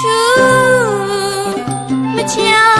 ချူမချာ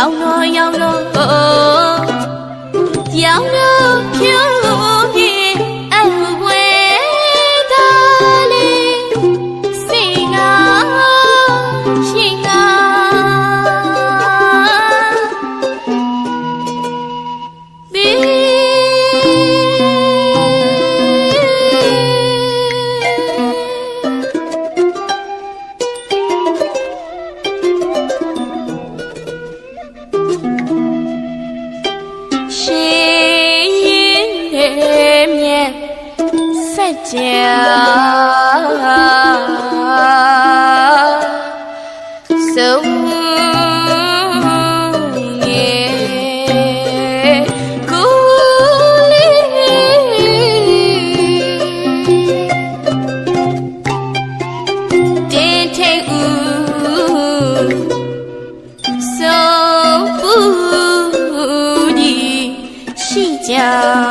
ရောင်တော့ရောင်တော့ရောင်တော့ဖြူ ကြာဆုံး家。